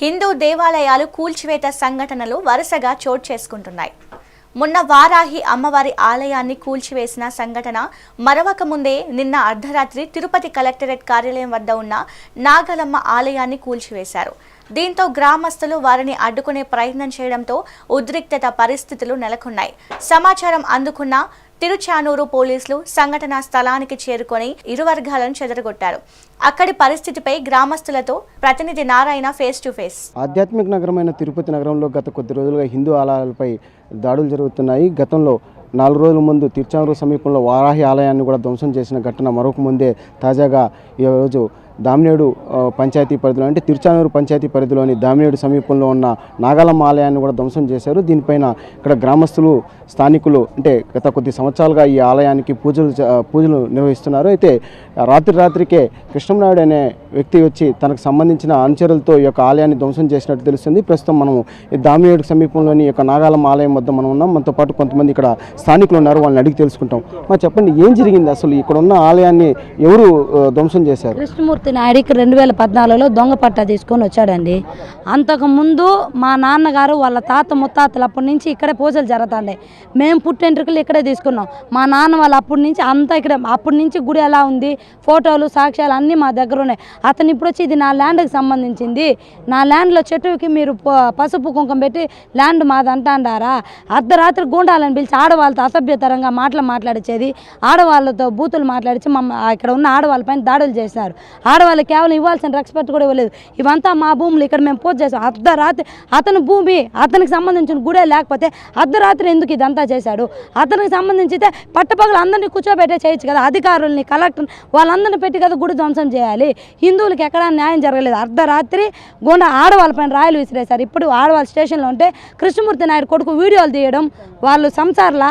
హిందూ దేవాలయాలు కూల్చివేత సంఘటనలు వరుసగా చోటు చేసుకుంటున్నాయి. మొన్న వారాహి అమ్మవారి ఆలయాన్ని కూల్చివేసిన సంఘటన మరవక ముందే నిన్న అర్ధరాత్రి తిరుపతి కలెక్టరేట్ కార్యాలయం వద్ద ఉన్న నాగలమ్మ ఆలయాన్ని కూల్చివేశారు. దీంతో గ్రామస్తులు వారిని అడ్డుకునే ప్రయత్నం చేయడంతో ఉద్రిక్తత పరిస్థితులు నెలకొన్నాయి. సమాచారం అందుకున్న తిరుచానూరు పోలీసులు సంఘటనా స్థలానికి చేరుకొని ఇరు వర్గాలను చెదరగొట్టారు. అక్కడి పరిస్థితిపై గ్రామస్తులతో ప్రతినిధి నారాయణ ఫేస్ టు ఫేస్ ఆధ్యాత్మిక నగరమైన తిరుపతి నగరంలో గత కొద్ది రోజులుగా హిందూ ఆలయాలపై దాడులు జరుగుతున్నాయి. గతంలో నాలుగు రోజుల ముందు తిరుచానూరు సమీపంలో వారాహి ఆలయాన్ని కూడా ధ్వంసం చేసిన ఘటన మరొక ముందే తాజాగా ఈరోజు దామినేడు పంచాయతీ పరిధిలో అంటే తిరుచానూరు పంచాయతీ పరిధిలోని దామినేడు సమీపంలో ఉన్న నాగాలమ్మ ఆలయాన్ని కూడా ధ్వంసం చేశారు. దీనిపైన ఇక్కడ గ్రామస్తులు స్థానికులు అంటే గత కొద్ది సంవత్సరాలుగా ఈ ఆలయానికి పూజలు పూజలు నిర్వహిస్తున్నారు. అయితే రాత్రి రాత్రికే కృష్ణనాయుడు అనే వ్యక్తి వచ్చి తనకు సంబంధించిన అనుచరులతో ఈ యొక్క ఆలయాన్ని ధ్వంసం చేసినట్టు తెలుస్తుంది. ప్రస్తుతం మనం దామినేడు సమీపంలోని ఈ యొక్క నాగాలమ్మ ఆలయం వద్ద మనం ఉన్నాం. మనతో పాటు కొంతమంది ఇక్కడ స్థానికులు ఉన్నారు. వాళ్ళని అడిగి తెలుసుకుంటాం. మా చెప్పండి ఏం జరిగింది అసలు? ఇక్కడ ఉన్న ఆలయాన్ని ఎవరు ధ్వంసం చేశారు? కృష్ణమూర్తి నాయుడికి రెండు వేల పద్నాలుగులో దొంగ పట్టా తీసుకొని వచ్చాడండి. అంతకుముందు మా నాన్నగారు వాళ్ళ తాత ముత్తాతలు అప్పటి నుంచి ఇక్కడే పూజలు జరుగుతాండే. మేము పుట్టెంట్రుకలు ఇక్కడే తీసుకున్నాం. మా నాన్న వాళ్ళు అప్పటి నుంచి అంతా ఇక్కడ అప్పటి నుంచి గుడి ఎలా ఉంది ఫోటోలు సాక్ష్యాలు అన్నీ మా దగ్గర ఉన్నాయి. అతను ఇప్పుడు వచ్చి ఇది నా ల్యాండ్కి సంబంధించింది. నా ల్యాండ్లో చెట్టుకి మీరు పసుపు కుంకుమ పెట్టి ల్యాండ్ మాది అంటాండారా? అర్ధరాత్రి గూండాలని పిలిచి ఆడవాళ్ళతో అసభ్యతరంగా మాటలు మాట్లాడిచేది ఆడవాళ్ళతో బూతులు మాట్లాడిచి మమ్మ ఇక్కడ ఉన్న ఆడవాళ్ళపైన దాడులు చేశారు. ఆడవాళ్ళకి కేవలం ఇవ్వాల్సిన రెస్పెక్ట్ కూడా ఇవ్వలేదు. ఇవంతా మా భూములు. ఇక్కడ మేము పూజ చేసాం. అర్ధరాత్రి అతని భూమి అతనికి సంబంధించిన గుడే లేకపోతే అర్ధరాత్రి ఎందుకు ఇదంతా చేశాడు? అతనికి సంబంధించితే పట్టపగలు అందరినీ కూర్చోబెట్టే చేయొచ్చు కదా. అధికారుల్ని కలెక్టర్ వాళ్ళందరిని పెట్టి కదా గుడి ధ్వంసం చేయాలి. హిందువులకి ఎక్కడా న్యాయం జరగలేదు. అర్ధరాత్రి గుండ ఆడవాళ్ళపైన రాయలు విసిరేశారు. ఇప్పుడు ఆడవాళ్ళ స్టేషన్లో ఉంటే కృష్ణమూర్తి నాయుడు కొడుకు వీడియోలు తీయడం వాళ్ళు సంసార్లా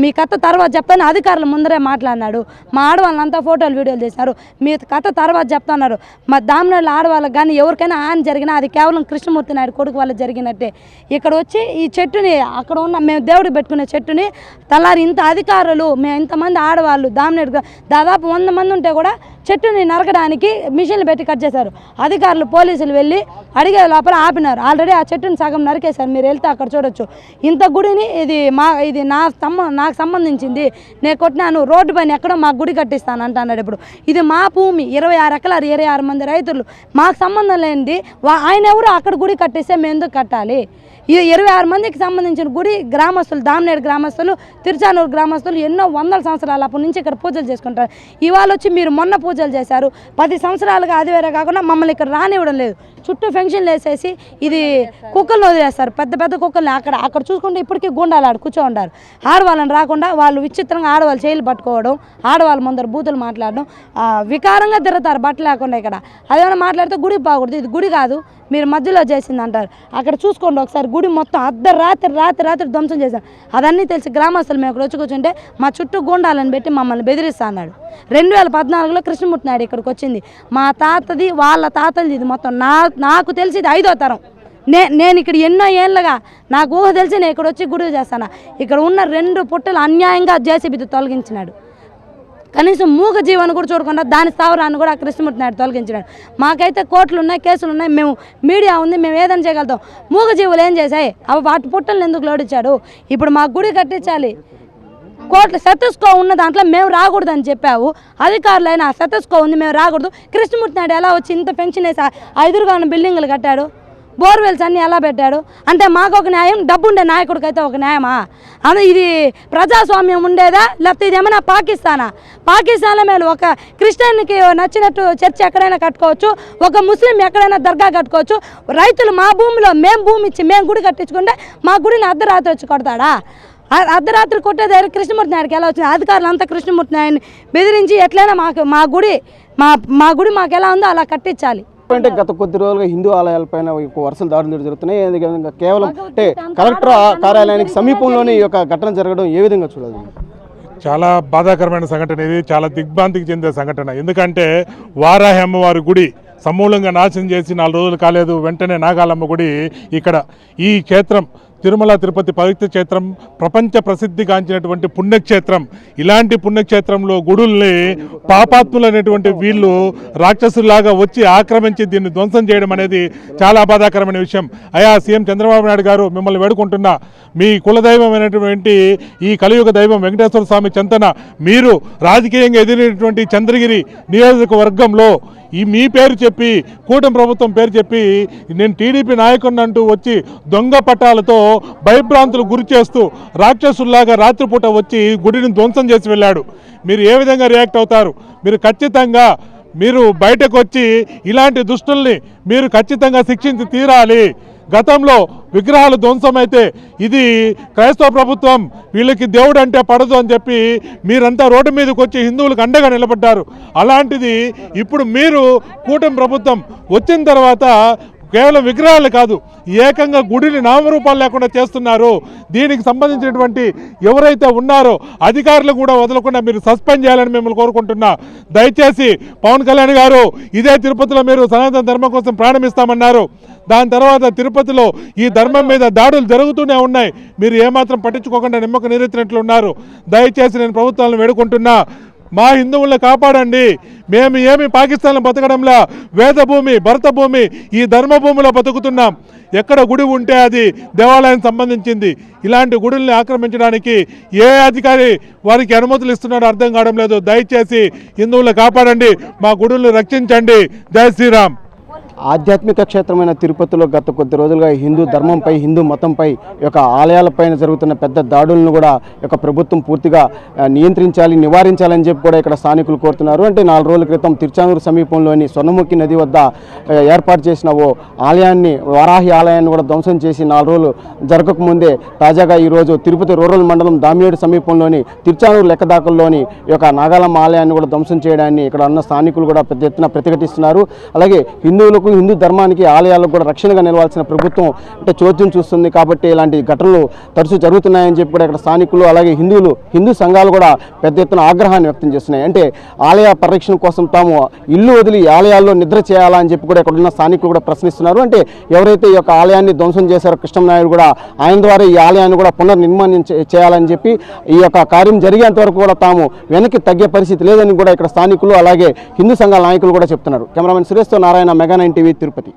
మీ కథ తర్వాత చెప్పని అధికారుల ముందరే మాట్లాడినాడు. మా ఆడవాళ్ళంతా ఫోటోలు వీడియోలు చేశారు మీ కథ తర్వాత చెప్తున్నారు. మా దామినాడు ఆడవాళ్ళకి కానీ ఎవరికైనా హాని జరిగినా అది కేవలం కృష్ణమూర్తి నాయుడు కొడుకు వల్ల జరిగినట్టే. ఇక్కడ వచ్చి ఈ చెట్టుని అక్కడ ఉన్న మేము దేవుడు పెట్టుకునే చెట్టుని తలారి ఇంత అధికారులు మేము ఇంతమంది ఆడవాళ్ళు దామినేడు దాదాపు వంద మంది ఉంటే కూడా చెట్టుని నరకడానికి మిషన్లు పెట్టి కట్ చేశారు. అధికారులు పోలీసులు వెళ్ళి అడిగే లోపల ఆపినారు. ఆల్రెడీ ఆ చెట్టుని సగం నరికేశారు. మీరు వెళ్తే అక్కడ చూడొచ్చు. ఇంత గుడిని ఇది మా ఇది నా సంబ నాకు సంబంధించింది. నేను కొట్టినాను. రోడ్డు పైన ఎక్కడో మా గుడి కట్టిస్తాను అంటున్నాడు ఇప్పుడు. ఇది మా భూమి. ఇరవై ఆరు ఎకరాలు ఇరవై ఆరు మంది రైతులు. మాకు సంబంధం లేనిది వా- ఆయన ఎవరు అక్కడ గుడి కట్టేస్తే మేము ఎందుకు కట్టాలి? ఈ ఇరవై ఆరు మందికి సంబంధించిన గుడి గ్రామస్తులు దామినేడు గ్రామస్తులు తిరుచానూరు గ్రామస్తులు ఎన్నో వందల సంవత్సరాల అప్పటి నుంచి ఇక్కడ పూజలు చేసుకుంటారు. ఇవాళ వచ్చి మీరు మొన్న పూజలు చేశారు. పది సంవత్సరాలుగా అది వేరే కాకుండా మమ్మల్ని ఇక్కడ రానివ్వడం లేదు. చుట్టూ ఫెన్షన్లు వేసేసి ఇది కుక్కలను వదిలేస్తారు. పెద్ద పెద్ద కుక్కల్ని అక్కడ అక్కడ చూసుకుంటే ఇప్పటికీ గుండాలు ఆడు కూర్చో ఉంటారు. ఆడవాళ్ళని రాకుండా వాళ్ళు విచిత్రంగా ఆడవాళ్ళు చేయలు పట్టుకోవడం ఆడవాళ్ళ ముందర బూతులు మాట్లాడడం వికారంగా తిరుగుతారు బట్టలు లేకుండా ఇక్కడ. అదేమైనా మాట్లాడితే గుడి బాగుంటుంది ఇది గుడి కాదు. మీరు మధ్యలో చేసింది అంటారు. అక్కడ చూసుకోండి ఒకసారి. గుడి మొత్తం అర్ధరాత్రి రాత్రి రాత్రి ధ్వంసం చేశారు అదన్నీ తెలిసి గ్రామస్తులు మేము ఇక్కడ వచ్చి కూర్చుంటే మా చుట్టూ గుండాలని పెట్టి మమ్మల్ని బెదిరిస్తా అన్నాడు. రెండు వేల పద్నాలుగులో కృష్ణమూర్తి నాయుడు ఇక్కడికి వచ్చింది. మా తాతది వాళ్ళ తాతది ఇది మొత్తం నా నాకు తెలిసి ఇది ఐదో తరం. నే నేను ఇక్కడ ఎన్నో ఏళ్ళగా నాకు ఊహ తెలిసి నేను ఇక్కడ వచ్చి గుడి చేస్తాను. ఇక్కడ ఉన్న రెండు పుట్టలు అన్యాయంగా జేసీబీతో తొలగించినాడు. కనీసం మూగ జీవాన్ని కూడా చూడకుండా దాని స్థావరాన్ని కూడా ఆ కృష్ణమూర్తి నాయుడు తొలగించినాడు. మాకైతే కోట్లు ఉన్నాయి కేసులు ఉన్నాయి మేము మీడియా ఉంది మేము ఏదైనా చేయగలుగుతాం. మూగ జీవులు ఏం చేశాయి? అవి వాటి పుట్టలను ఎందుకు లోడించాడు? ఇప్పుడు మా గుడి కట్టించాలి. కోర్టులు సెతస్కో ఉన్న దాంట్లో మేము రాకూడదని చెప్పావు. అధికారులైన ఆ సెతస్కో ఉంది మేము రాకూడదు. కృష్ణమూర్తి నాయుడు ఎలా వచ్చి ఇంత పెన్షన్ వేసి ఆ ఎదురుగా ఉన్న బిల్డింగ్లు కట్టాడు? బోర్వెల్స్ అన్ని ఎలా పెట్టాడు? అంటే మాకు ఒక న్యాయం డబ్బు ఉండే నాయకుడికైతే ఒక న్యాయమా? అది ఇది ప్రజాస్వామ్యం ఉండేదా? లేకపోతే ఇది ఏమైనా పాకిస్తానా? పాకిస్తాన్లో మేము ఒక క్రిస్టియన్కి నచ్చినట్టు చర్చ్ ఎక్కడైనా కట్టుకోవచ్చు ఒక ముస్లిం ఎక్కడైనా దర్గా కట్టుకోవచ్చు. రైతులు మా భూమిలో మేము భూమి ఇచ్చి మేము గుడి కట్టించుకుంటే మా గుడిని అర్ధరాత్రి వచ్చి కొడతాడా? అర్ధరాత్రి కొట్టే దగ్గర కృష్ణమూర్తి నాయుడికి ఎలా వచ్చింది? అధికారులు అంతా కృష్ణమూర్తి నాయుడిని బెదిరించి ఎట్లయినా మాకు మా గుడి మా మా గుడి మాకు ఎలా ఉందో అలా కట్టించాలి. అంటే గత కొద్ది రోజులుగా హిందూ ఆలయాలపైన వరుసలు దాడులు జరుగుతున్నాయి. ఏ విధంగా కేవలం అంటే కలెక్టర్ కార్యాలయానికి సమీపంలోనే ఈ యొక్క ఘటన జరగడం ఏ విధంగా చూడాలి? చాలా బాధాకరమైన సంఘటన ఇది. చాలా దిగ్భ్రాంతికి చెందే సంఘటన. ఎందుకంటే వారాహి అమ్మవారి గుడి సమూలంగా నాశనం చేసి నాలుగు రోజులు కాలేదు. వెంటనే నాగాలమ్మ గుడి ఇక్కడ ఈ క్షేత్రం తిరుమల తిరుపతి పవిత్ర క్షేత్రం ప్రపంచ ప్రసిద్ధిగాంచినటువంటి పుణ్యక్షేత్రం. ఇలాంటి పుణ్యక్షేత్రంలో గుడుల్ని పాపాత్ములనేటువంటి వీళ్ళు రాక్షసులాగా వచ్చి ఆక్రమించి దీన్ని ధ్వంసం చేయడం అనేది చాలా బాధాకరమైన విషయం. అయా సీఎం చంద్రబాబు నాయుడు గారు మిమ్మల్ని వేడుకుంటున్నా మీ కులదైవమైనటువంటి ఈ కలియుగ దైవం వెంకటేశ్వర స్వామి చెంతన మీరు రాజకీయంగా ఎదిరినటువంటి చంద్రగిరి నియోజకవర్గంలో ఈ మీ పేరు చెప్పి కూటమి ప్రభుత్వం పేరు చెప్పి నేను టీడీపీ నాయకుడిని అంటూ వచ్చి దొంగ పట్టాలతో భయభ్రాంతులు గురి చేస్తూ రాక్షసుల్లాగా రాత్రిపూట వచ్చి గుడిని ధ్వంసం చేసి వెళ్ళాడు. మీరు ఏ విధంగా రియాక్ట్ అవుతారు? మీరు ఖచ్చితంగా మీరు బయటకు వచ్చి ఇలాంటి దుష్టుల్ని మీరు ఖచ్చితంగా శిక్షించి తీరాలి. గతంలో విగ్రహాలు ధ్వంసమైతే ఇది క్రైస్తవ ప్రభుత్వం వీళ్ళకి దేవుడు అంటే పడదు అని చెప్పి మీరంతా రోడ్డు మీదకి వచ్చి హిందువులకు అండగా నిలబడ్డారు. అలాంటిది ఇప్పుడు మీరు కూటమి ప్రభుత్వం వచ్చిన తర్వాత కేవలం విగ్రహాలు కాదు ఏకంగా గుడిని నామరూపాలు లేకుండా చేస్తున్నారు. దీనికి సంబంధించినటువంటి ఎవరైతే ఉన్నారో అధికారులు కూడా వదలకుండా మీరు సస్పెండ్ చేయాలని మిమ్మల్ని కోరుకుంటున్నా. దయచేసి పవన్ కళ్యాణ్ గారు ఇదే తిరుపతిలో మీరు సనాతన ధర్మం కోసం ప్రారంభిస్తామన్నారు. దాని తర్వాత తిరుపతిలో ఈ ధర్మం మీద దాడులు జరుగుతూనే ఉన్నాయి. మీరు ఏమాత్రం పట్టించుకోకుండా నిమ్మక నీరెత్తినట్లు ఉన్నారు దయచేసి నేను ప్రభుత్వాలను వేడుకుంటున్నా. మా హిందువుల్ని కాపాడండి. మేము ఏమి పాకిస్తాన్లో బతకడంలా వేద భూమి భరత భూమి ఈ ధర్మభూమిలో బతుకుతున్నాం. ఎక్కడ గుడి ఉంటే అది దేవాలయం సంబంధించింది. ఇలాంటి గుడుల్ని ఆక్రమించడానికి ఏ అధికారి వారికి అనుమతులు ఇస్తున్నాడో అర్థం కావడం లేదు. దయచేసి హిందువులు కాపాడండి. మా గుడుల్ని రక్షించండి. జై శ్రీరామ్. ఆధ్యాత్మిక క్షేత్రమైన తిరుపతిలో గత కొద్ది రోజులుగా హిందూ ధర్మంపై హిందూ మతంపై యొక్క ఆలయాలపైన జరుగుతున్న పెద్ద దాడులను కూడా యొక్క ప్రభుత్వం పూర్తిగా నియంత్రించాలి నివారించాలని చెప్పి కూడా ఇక్కడ స్థానికులు కోరుతున్నారు. అంటే నాలుగు రోజుల క్రితం తిరుచానూరు సమీపంలోని స్వర్ణముఖి నది వద్ద ఏర్పాటు చేసిన ఓ ఆలయాన్ని వారాహి ఆలయాన్ని కూడా ధ్వంసం చేసి నాలుగు రోజులు జరగకముందే తాజాగా ఈరోజు తిరుపతి రూరల్ మండలం దామియేడు సమీపంలోని తిరుచానూరు లెక్కదాకల్లోని యొక్క నాగాలమ్మ ఆలయాన్ని కూడా ధ్వంసం చేయడాన్ని ఇక్కడ ఉన్న స్థానికులు కూడా పెద్ద ఎత్తున ప్రతిఘటిస్తున్నారు. అలాగే హిందువులకు హిందూ ధర్మానికి ఆలయాలకు కూడా రక్షణగా నిలవాల్సిన ప్రభుత్వం అంటే చోద్యం చూస్తుంది కాబట్టి ఇలాంటి ఘటనలు తరచూ జరుగుతున్నాయని చెప్పి కూడా ఇక్కడ స్థానికులు అలాగే హిందువులు హిందూ సంఘాలు కూడా పెద్ద ఎత్తున ఆగ్రహాన్ని వ్యక్తం చేస్తున్నాయి. అంటే ఆలయ పరిరక్షణ కోసం తాము ఇల్లు వదిలి ఆలయాల్లో నిద్ర చేయాలా అని చెప్పి కూడా ఇక్కడ ఉన్న స్థానికులు కూడా ప్రశ్నిస్తున్నారు. అంటే ఎవరైతే ఈ యొక్క ఆలయాన్ని ధ్వంసం చేశారో కృష్ణనాయుడు కూడా ఆయన ద్వారా ఈ ఆలయాన్ని కూడా పునర్నిర్మాణం చేయాలని చెప్పి ఈ యొక్క కార్యం జరిగేంత వరకు కూడా తాము వెనక్కి తగ్గే పరిస్థితి లేదని కూడా ఇక్కడ స్థానికులు అలాగే హిందూ సంఘాల నాయకులు కూడా చెప్తున్నారు. Cameraman సురేష్తో Narayana mega nine TV Tirupati